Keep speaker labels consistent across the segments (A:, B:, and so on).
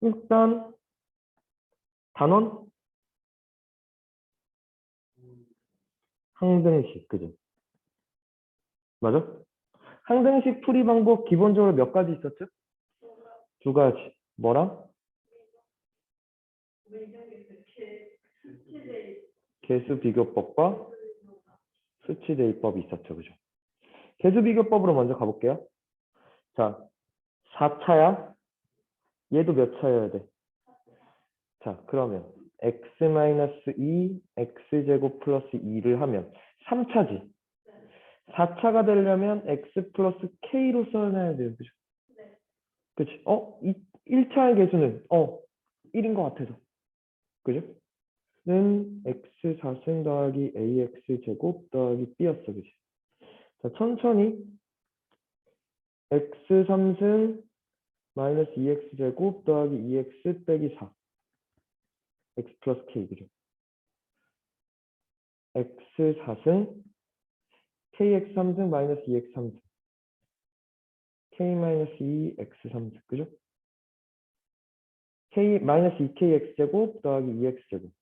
A: 일단 단원 항등식 그죠? 맞아? 항등식 풀이 방법 기본적으로 몇 가지 있었죠? 두 가지. 뭐랑? 개수 비교법과 수치 대입법이 있었죠. 그죠? 개수 비교법으로 먼저 가볼게요. 자, 4차야. 얘도 몇 차여야 돼? 자, 그러면 x-2, x제곱 플러스 2를 하면 3차지. 4차가 되려면 x 플러스 k로 써놔야 돼요. 그죠? 그치? 어? 이 1차의 개수는 어 1인 것 같아서. 그죠? 는 x 4승 더하기 ax 제곱 더하기 b였어. 그치? 자, 천천히 x 3승 마이너스 2x 제곱 더하기 2x 빼기 4 x 플러스 k 그죠? x 4승 kx 3승 마이너스 2x 3승 k 마이너스 2 x 3승 그죠? k 마이너스 2k x 제곱 더하기 2x 제곱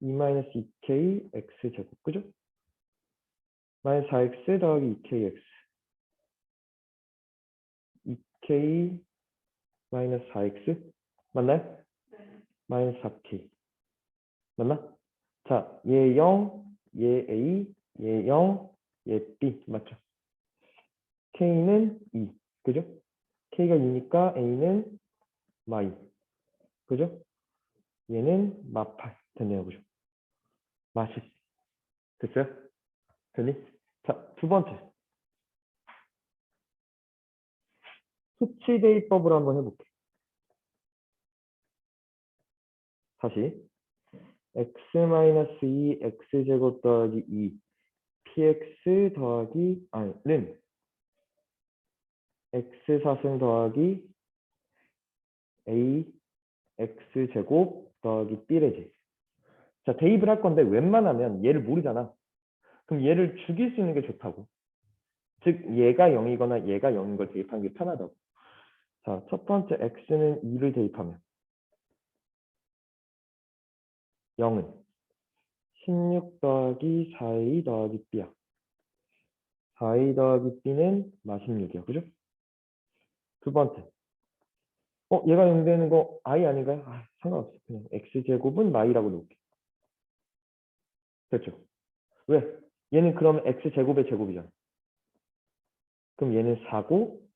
A: 2 마이너스 2k x 제곱 그죠? 마이너스 4x 더하기 2kx 2k 마이너스 4x 맞나요? 마이너스 4k 맞나? 자, 얘 0, 얘 A, 얘 0, 얘 B 맞죠? K는 2 그죠? K가 2니까 A는 마이 그죠? 얘는 마팔 됐네요 그죠? 마시 됐어요? 됐니? 자, 두 번째 수치 대입법으로 한번 해볼게. 다시. x-2 x제곱 더하기 2 px 더하기 아니 는. x4승 더하기 a x제곱 더하기 b래지 자 대입을 할 건데 웬만하면 얘를 모르잖아. 그럼 얘를 죽일 수 있는 게 좋다고. 즉 얘가 0이거나 얘가 0인 걸 대입하는 게 편하다고 자, 첫 번째 x는 2를 대입하면 0은 16 더하기 4a 더하기 b야. 4a 더하기 b는 마 16이야. 그죠? 두 번째. 어, 얘가 0 되는 거 i 아닌가요? 아, 상관없어. 그냥 x제곱은 마이라고 놓을게. 됐죠? 왜? 얘는 그러면 x제곱의 제곱이잖아. 그럼 얘는 4고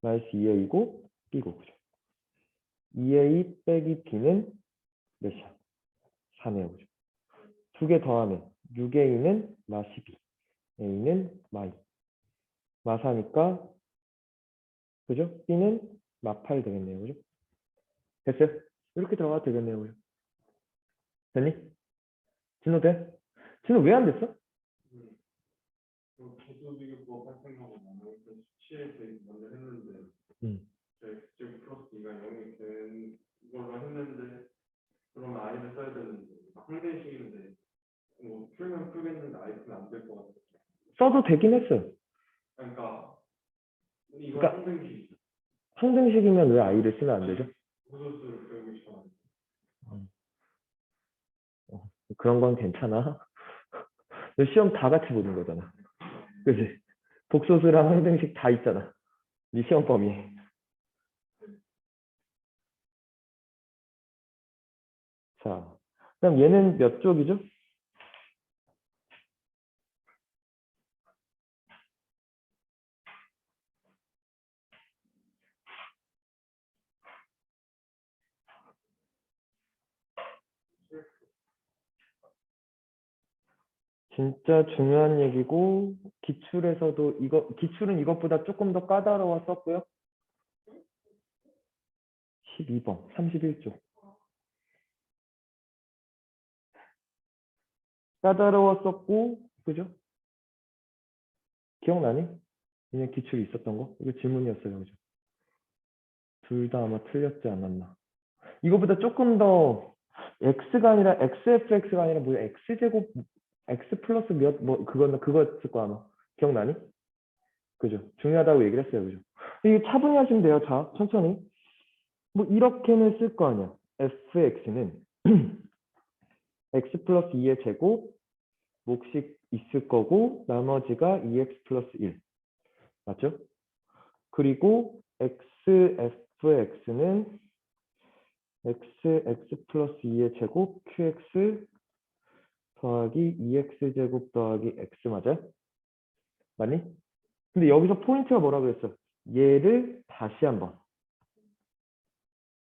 A: 마이너스 2a이고 b고 그죠? 2a 빼기 b는 몇이야? 4네요 그죠? 두 개 더하면 6a는 마 12, a는 마 2. 마 4니까 그죠? b는 마8 되겠네요 그죠? 됐어요? 이렇게 들어가도 되겠네요 그죠? 됐니? 진호 돼? 진호 왜 안 됐어?
B: 개 먼저 했는데
A: 음.
B: 저 x제곱 플러스 2가 0이 된 걸로 했는데 그러면 i를 써야 되는데 항대식인데 뭐 풀면 풀겠는데 i 쓰면 안될 것 같아요.
A: 써도 되긴 했어요.
B: 그러니까 이거
A: 그러니까-
B: 항등식
A: 항등식이면 왜 i를 쓰면 안 되죠?
B: 무소수를 배우고 싶어.
A: 그런 건 괜찮아. 너 시험 다 같이 보는 거잖아. 그지? 복소수랑 항등식 다 있잖아. 네 시험 범위에. 자, 그럼 얘는 몇 쪽이죠? 진짜 중요한 얘기고 기출에서도 이거 기출은 이것보다 조금 더 까다로웠었고요. 12번 31쪽 까다로웠었고 그죠? 기억나니? 그냥 기출이 있었던 거? 이거 질문이었어요. 그죠? 둘 다 아마 틀렸지 않았나. 이거보다 조금 더 x가 아니라 xfx가 아니라 뭐야 x제곱 x 플러스 몇 뭐 그거는 그거였을 거 아마 기억나니? 그죠? 중요하다고 얘기를 했어요, 그죠? 이게 차분히 하시면 돼요. 자, 천천히. 뭐 이렇게는 쓸 거 아니야. fx는 x 플러스 2의 제곱 몫이 있을 거고 나머지가 2x 플러스 1 맞죠? 그리고 xfx는 x x 플러스 2의 제곱 qx 더하기 2x 제곱 더하기 x 맞아요? 맞니? 근데 여기서 포인트가 뭐라 그랬어? 얘를 다시 한번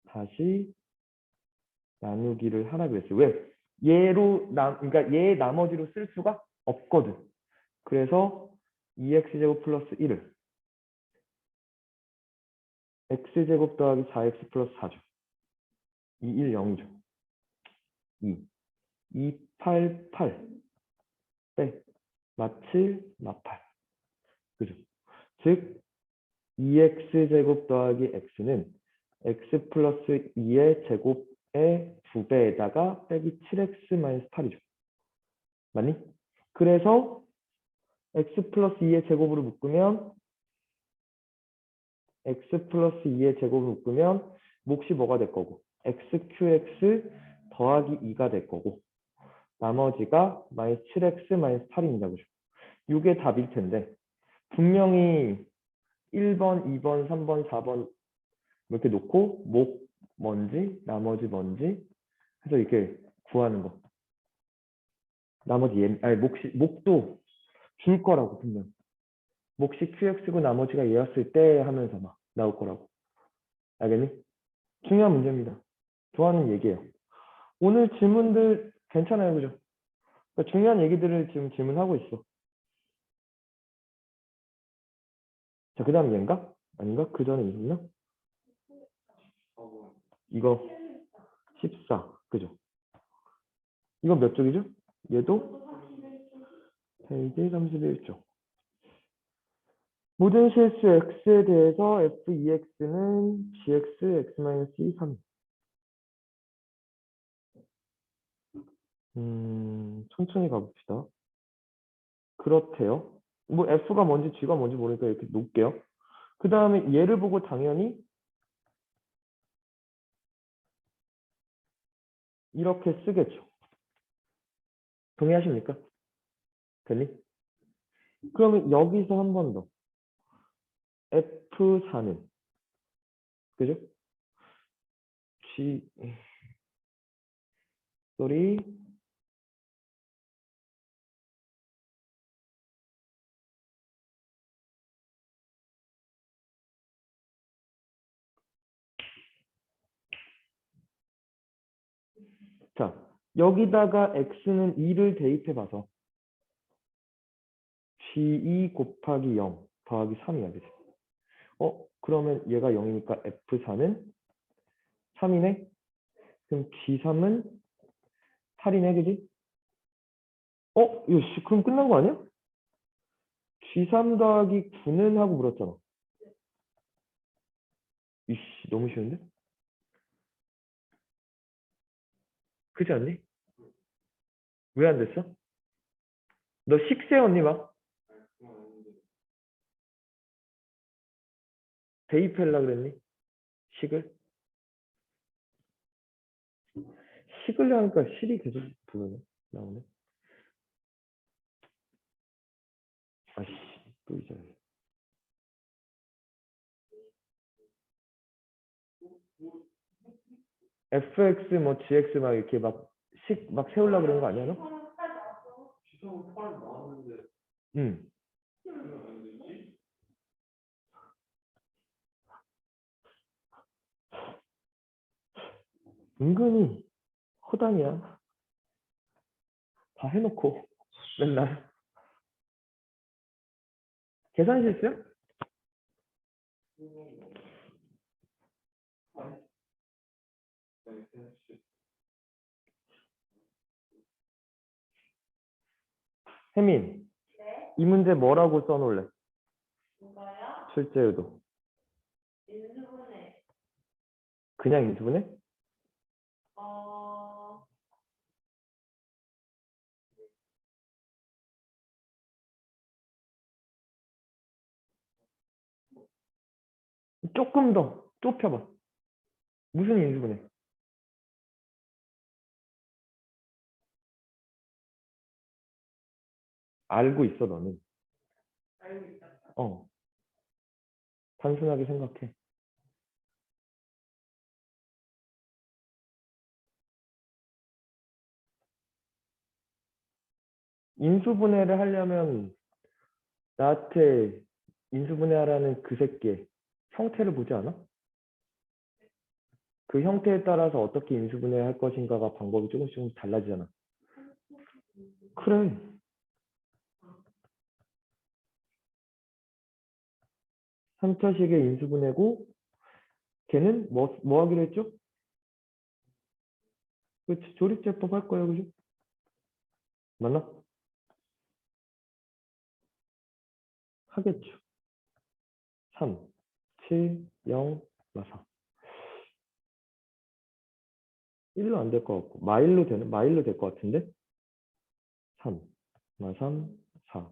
A: 다시 나누기를 하라 그랬어요. 왜? 얘로 나 그러니까 얘 나머지로 쓸 수가 없거든. 그래서 2x 제곱 플러스 1을 x 제곱 더하기 4x 플러스 4죠. 2, 1, 0이죠. 2, 2, 8, 8 빼, 마7, 마8 그죠? 즉 2x 제곱 더하기 x는 x 플러스 2의 제곱의 2배에다가 빼기 7x 마이너스 8이죠. 맞니? 그래서 x 플러스 2의 제곱으로 묶으면 x 플러스 2의 제곱을 묶으면 몫이 뭐가 될 거고 xqx 더하기 2가 될 거고 나머지가 마이너스 7x 마이너스 8입니다. 그죠? 이게 답일 텐데 분명히 1번, 2번, 3번, 4번 이렇게 놓고 목 뭔지 나머지 뭔지 해서 이렇게 구하는 거. 나머지 얘, 아니 몫이 목도 줄 거라고 분명. 몫이 qx고 나머지가 얘였을 때 하면서 막 나올 거라고. 알겠니? 중요한 문제입니다. 좋아하는 얘기예요. 오늘 질문들 괜찮아요, 그죠? 그러니까 중요한 얘기들을 지금 질문하고 있어. 자, 그 다음 얘인가? 아닌가? 그 전에?
B: 하고
A: 이거 14, 그죠? 이거 몇 쪽이죠? 얘도 페이지 31쪽. 모든 실수 x에 대해서 f2x는 gx x-2 음, 천천히 가봅시다. 그렇대요. 뭐 f가 뭔지 g가 뭔지 모르니까 이렇게 놓을게요. 그 다음에 얘를 보고 당연히 이렇게 쓰겠죠. 동의하십니까? 됐니? 그러면 여기서 한 번 더. F4는 그죠? G 쏘리 자, 여기다가 x는 2를 대입해 봐서 g2 곱하기 0 더하기 3이야, 그지? 어, 그러면 얘가 0이니까 f4는 3이네? 그럼 g3은 8이네, 그지? 어, 이거 씨, 그럼 끝난 거 아니야? g3 더하기 9는 하고 물었잖아. 이씨, 너무 쉬운데? 그지 않니? 왜 안 됐어? 너 식세 언니 막 대입하려 그랬니? 식을? 식을 하니까 실이 계속 부르네. 나오네. 아씨, 또 이제. Fx 뭐 gx 막 이렇게 막 식 막 세우려 그러는 거 아니야 너?
B: 지성 8 나왔는데
A: 응. 은근히 허당이야. 다 해놓고 맨날 계산 실수야?
B: 네, 네, 씨.
A: 혜민, 이 문제 뭐라고 써놓을래?
C: 뭐가요?
A: 출제 의도.
C: 인수분해.
A: 그냥 인수분해?
C: 어,
A: 조금 더 좁혀봐. 무슨 인수분해? 알고 있어 너는.
C: 알고 있다.
A: 어. 단순하게 생각해. 인수분해를 하려면 나한테 인수분해하라는 그 새끼의 형태를 보지 않아? 그 형태에 따라서 어떻게 인수분해할 것인가가 방법이 조금씩 조금씩 달라지잖아. 그래. 삼차식의 인수분해고 걔는 뭐, 뭐 하기로 했죠? 그치, 조립제법 할 거예요, 그죠? 맞나? 하겠죠. 3, 7, 0, 마사. 1로 안 될 것 같고, 마일로 되는, 마일로 될 것 같은데? 3, 마3, 4,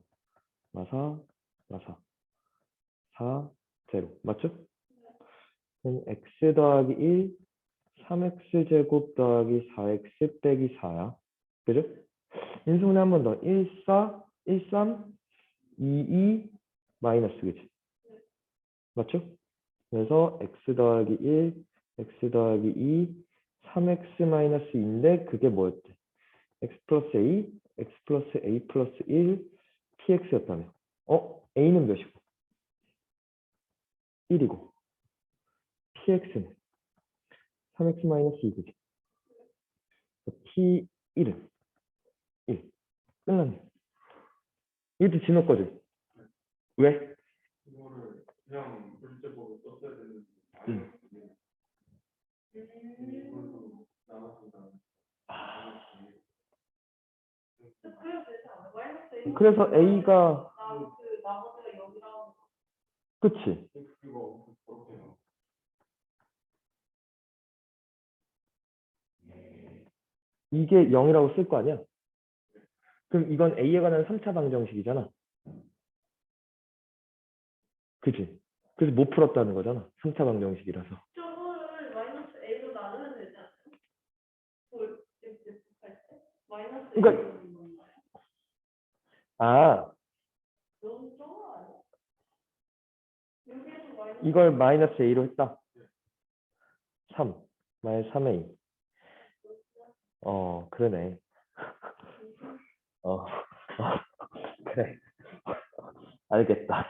A: 마4, 마4, 4, 0. 맞죠? 그럼 x 더하기 1, 3x 제곱 더하기 4x 빼기 4야. 그죠? 인수분해 한 번 더. 1, 4, 1, 3, 2, 2, 마이너스, 그지? 맞죠? 그래서 x 더하기 1, x 더하기 2, 3x 마이너스 2인데 그게 뭐였대? x 플러스 a, x 플러스 a 플러스 1, px였다며. 어? a는 몇이고? 1이고 px는 3x 마이너스 2그지? p1은 1. 끝났네. 이것도 진호 거지? 왜?
B: 그냥 조립제법을 썼어야 되는데?
C: 마이너스 일.
A: 그래서 a가 그치? 이게 0이라고 쓸 거 아니야? 그럼 이건 a에 관한 3차 방정식이잖아. 그치? 그래서 못 풀었다는 거잖아. 3차 방정식이라서.
C: 저거를 마이너스 a로 나누면 되지 않아요? 그 이렇게 할 때? 마이너스
A: 그러니까-? 아,
C: 너무 적어 아니야? 여기에서 마
A: 이걸 마이너스 a로 했다. 3, 마이너스 3a. 어, 그러네. 어, 어, 그래. 알겠다.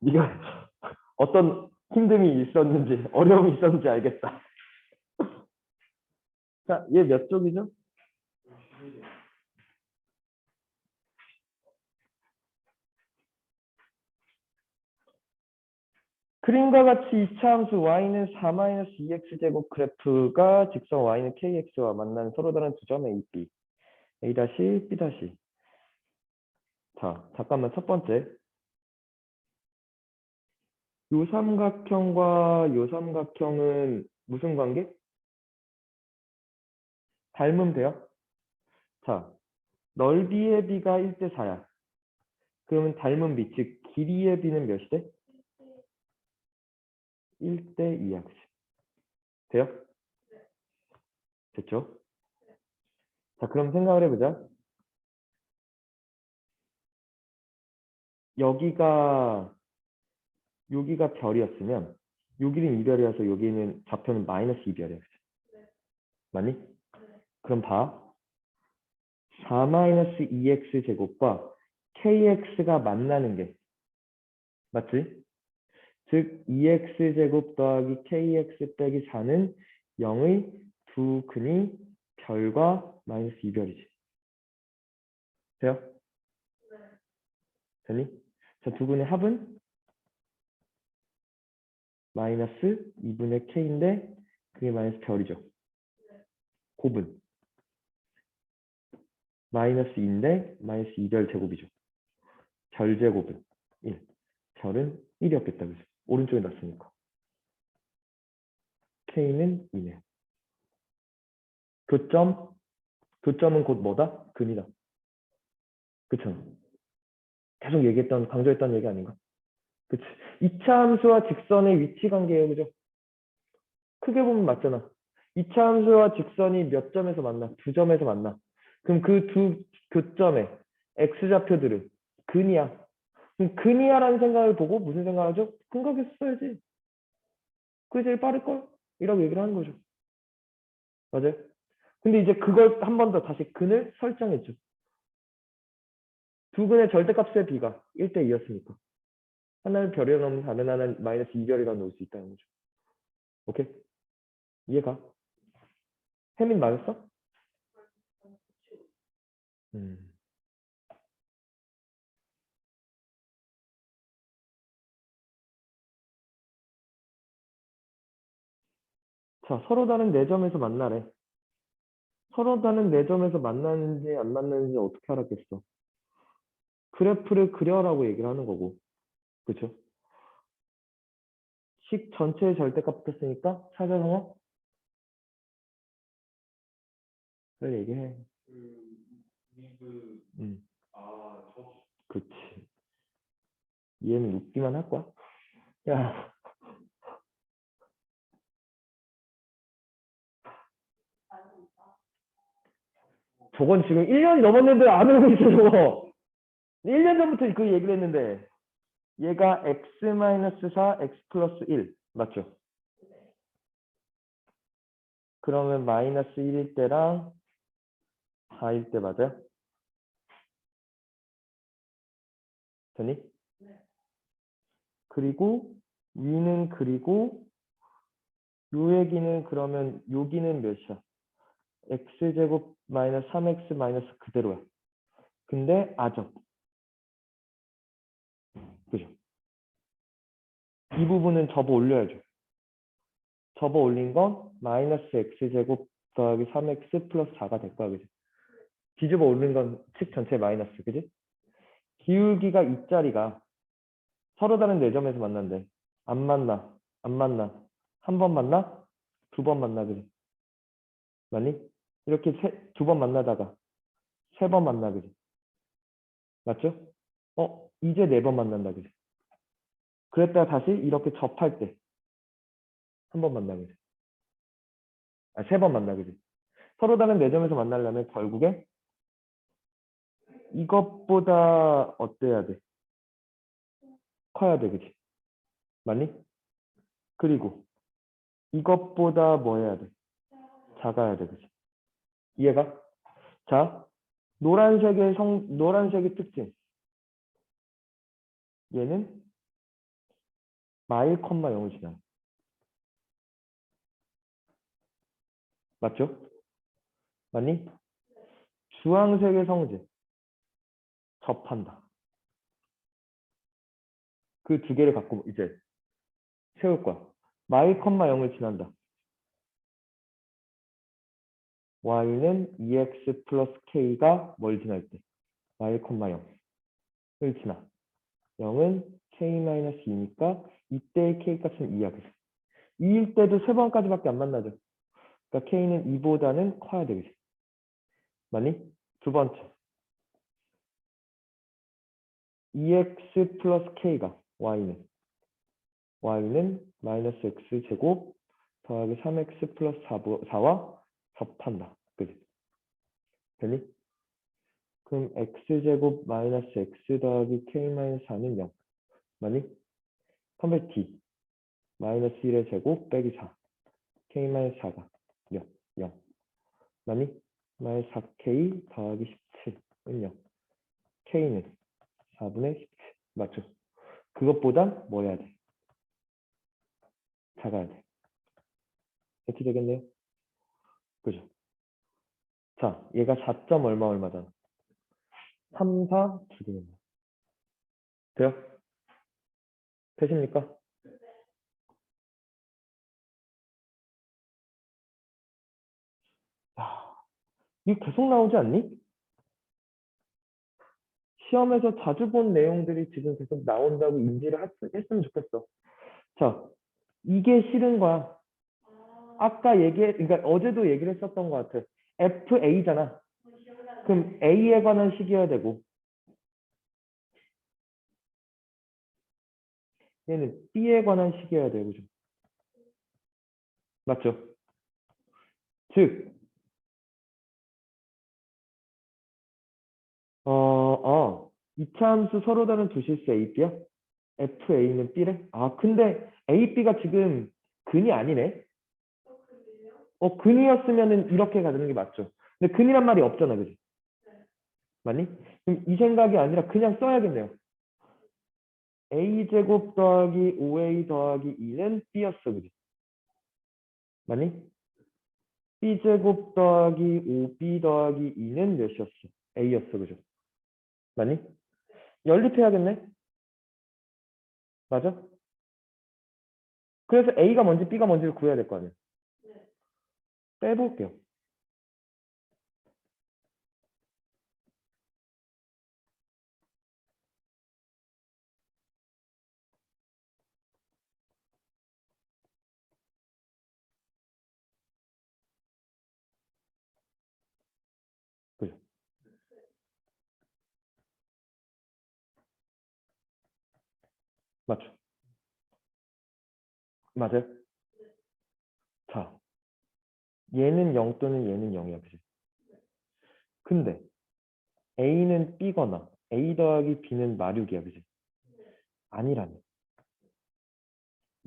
A: 네가 어떤 힘듦이 있었는지, 어려움이 있었는지 알겠다. 자, 얘 몇 쪽이죠? 그림과 같이 이차 함수 y는 4-2x 제곱 그래프가 직선 y는 kx와 만나는 서로 다른 두 점 a, b. a 다시 b 다시. 자, 잠깐만 첫 번째. 요 삼각형과 요 삼각형은 무슨 관계? 닮으면 돼요. 자, 넓이의 b가 1대 4야. 그러면 닮은 b, 즉 길이의 b는 몇이 돼? 1대 2야. 그치? 돼요? 됐죠? 자, 그럼 생각을 해보자. 여기가 여기가 별이었으면 여기는 이별이어서 여기는 좌표는 마이너스 2별이야. 그치? 맞니? 그럼 봐. 4 마이너스 2x 제곱과 kx가 만나는 게 맞지? 즉 2x 제곱 더하기 kx 빼기 4는 0의 두 근이 별과 마이너스 2별이지. 돼요? 되니? 자, 두 근의 합은 마이너스 2분의 k인데 그게 마이너스 별이죠. 곱은 마이너스 2인데 마이너스 2별 제곱이죠. 별 제곱은 1. 별은 1이었겠다. 그죠? 오른쪽에 놨으니까. k는 2네. 교점, 교점은 곧 뭐다? 근이다. 그쵸? 계속 얘기했던, 강조했던 얘기 아닌가? 그치? 2차 함수와 직선의 위치 관계예요. 그죠? 크게 보면 맞잖아. 이차 함수와 직선이 몇 점에서 만나? 두 점에서 만나. 그럼 그 두 교점의 x좌표들은 근이야. 그럼 근이야라는 생각을 보고 무슨 생각을 하죠? 근각에서 써야지. 그게 제일 빠를걸? 이라고 얘기를 하는 거죠. 맞아요? 근데 이제 그걸 한 번 더 다시 근을 설정했죠. 두 근의 절대값의 비가 1대 2였으니까. 하나를 별이라 넣으면 다른 하나는 마이너스 2별이라 넣을 수 있다는 거죠. 오케이? 이해가? 혜민 맞았어? 음. 자, 서로 다른 네 점에서 만나래. 서로 다른 네 점에서 만나는지 안 만나는지 어떻게 알았겠어? 그래프를 그려라고 얘기를 하는 거고. 그쵸? 식 전체의 절대값 붙었으니까 찾아서 그걸 얘기해.
B: 그 리그
A: 음,
B: 아 저.
A: 그치. 얘는 웃기만 할 거야. 야, 저건 지금 1년이 넘었는데 안 오고 있어, 저거. 1년 전부터 그 얘기를 했는데. 얘가 x-4, x 플러스 1. 맞죠? 그러면 마이너스 1일 때랑 4일 때 맞아요? 되니? 그리고 위는 그리고 요 얘기는 그러면 여기는 몇이야? x제곱 마이너스 3x 마이너스 그대로야. 근데 아적. 그죠? 이 부분은 접어 올려야죠. 접어 올린 건 마이너스 x제곱 더하기 3x 플러스 4가 될 거야. 그죠? 뒤집어 올린 건식 전체 마이너스. 그지? 기울기가 이 자리가 서로 다른 네 점에서 만난대. 안 만나. 안 만나. 한 번 만나? 두 번 만나. 그지? 맞니? 이렇게 두 번 만나다가 세 번 만나. 그지? 맞죠? 어, 이제 네 번 만난다. 그지? 그랬다가 다시 이렇게 접할 때 한 번 만나. 그지? 아, 세 번 만나. 그지? 서로 다른 네 점에서 만나려면 결국에 이것보다 어때야 돼? 커야 돼, 그치? 맞니? 그리고 이것보다 뭐 해야 돼? 작아야 돼, 그치? 이해가? 자, 노란색의 성, 노란색의 특징. 얘는 마일 컴마 0을 지나. 맞죠? 맞니? 주황색의 성질. 접한다. 그 두 개를 갖고 이제 세울 거야. 마일 컴마 0을 지난다. Y는 2x 플러스 k가 뭘 지날 때? 컴마 0을 지나. 0은 k 마이너스 2니까 이때의 k 값은 2야. 그지? 2일 때도 세 번까지밖에 안 만나죠. 그러니까 k는 2보다는 커야 되겠지. 맞니? 두 번째. 2x 플러스 k가 y는 y는 마이너스 x 제곱 더하기 3x 플러스 4와 접한다. 그지? 되니? 그럼 x 제곱 마이너스 x 더하기 k 마이너스 4는 0. 맞니? 컴백 t 마이너스 1의 제곱 빼기 4 k 마이너스 4가 0. 0. 맞니? 마이너스 4k 더하기 17은 0. k는 4분의 17. 맞죠? 그것보다 뭐 해야 돼? 작아야 돼. 이렇게 되겠네요? 그죠? 자, 얘가 4점 얼마 얼마잖아. 3, 4, 두 개는 돼요? 되십니까? 야, 이게 계속 나오지 않니? 시험에서 자주 본 내용들이 지금 계속 나온다고 인지를 했- 했으면 좋겠어. 자, 이게 싫은 거야. 아까 얘기, 그러니까 어제도 얘기를 했었던 것 같아. FA잖아. 그럼 A에 관한 식이어야 되고, 얘는 B에 관한 식이어야 되고, 좀. 맞죠? 즉, 어, 어, 이차 함수 서로 다른 두 실수 A, B야? FA는 B래? 아, 근데 A, B가 지금 근이 아니네?
C: 어,
A: 근이었으면은 이렇게 가는 게 맞죠? 근데 근이란 말이 없잖아, 그지? 맞니? 그럼 이 생각이 아니라 그냥 써야겠네요. a제곱 더하기 5a 더하기 2는 b였어, 그지? 맞니? b제곱 더하기 5b 더하기 2는 몇이었어? a였어, 그죠? 맞니? 연립해야겠네? 맞아? 그래서 a가 뭔지 b가 뭔지를 구해야 될 거 아니야?
C: 네.
A: 빼볼게요. 맞죠? 맞아요? 자, 얘는 0 또는 얘는 0이야, 그지? 근데 A는 B거나 A 더하기 B는 마륙이야, 그지? 아니라네.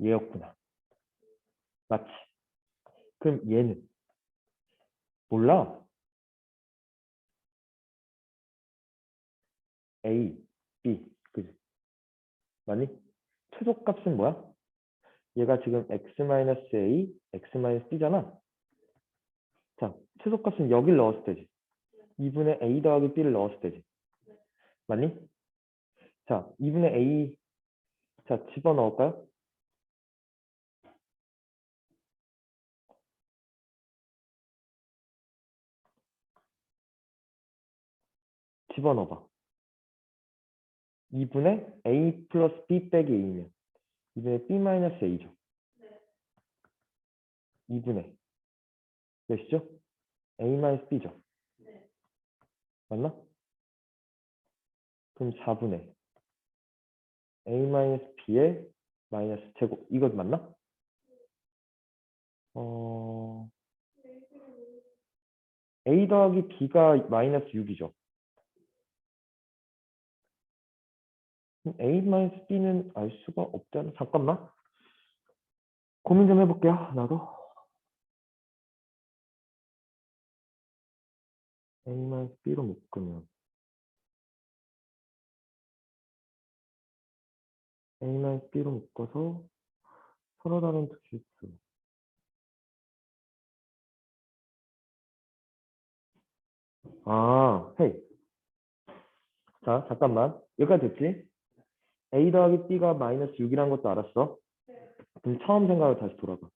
A: 얘였구나. 맞지? 그럼 얘는 몰라. A, B, 그지? 맞니? 최소값은 뭐야? 얘가 지금 x-a, x-b잖아. 자, 최소값은 여길 넣었을 때지. 2분의 a 더하기 b를 넣었을 때지. 맞니? 자, 2분의 a, 자, 집어넣을까요? 집어넣어봐. 2분의 a 플러스 b 빼기 a면 2분의 b 마이너스 a죠. 2분의 몇이죠? A b죠.
C: 네.
A: 맞나? 그럼 4분의 a b의 마이너스 제곱 이것 맞나? 어 a 더하기 b가 마이너스 6이죠. 그럼 a 마이너스 b는 알 수가 없잖아. 잠깐만. 고민 좀 해볼게요. 나도. A 마이너스 b로 묶으면 a 마이너스 b로 묶어서 서로 다른 두 실수. 아, 헤이. 자, 잠깐만. 여기까지 됐지? a 더하기 b가 마이너스 6이라는 것도 알았어. 그럼 처음 생각을 다시 돌아봐.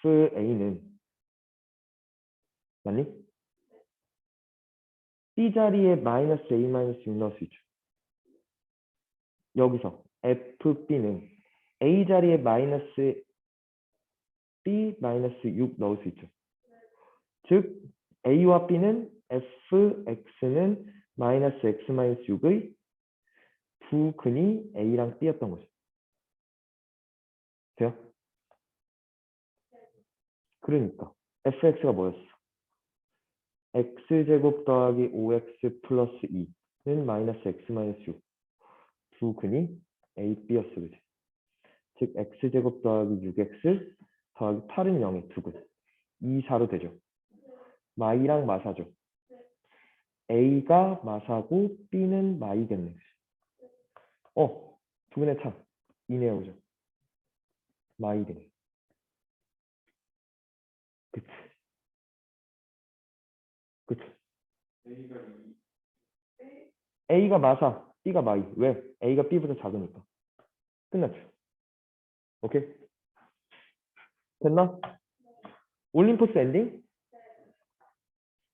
A: fa는 맞니? B 자리에 마이너스 a 마이너스 6 넣을 수 있죠. 여기서 fb는 a 자리에 마이너스 b 마이너스 6 넣을 수 있죠. 즉 a와 b는 fx는 마이너스 x 마이너스 6의 부근이 a랑 b였던 거죠. 돼요? 그러니까 fx가 뭐였어? X제곱 더하기 5x 플러스 2는 마이너스 x 마이너스 6 부근이 a, b였어. 그지? 즉 x제곱 더하기 6x 더하기 8은 0의 두근 2, 4로 되죠. 마이랑 마사죠. a가 마사고 b는 마이겠네. 어, 두근의 차. 이네요, 그죠? 마이 되네.
B: A가 이
A: A가 마사, B가 마이. 왜? A가 B보다 작으니까. 끝났죠. 오케이? 됐나? 올림포스 엔딩?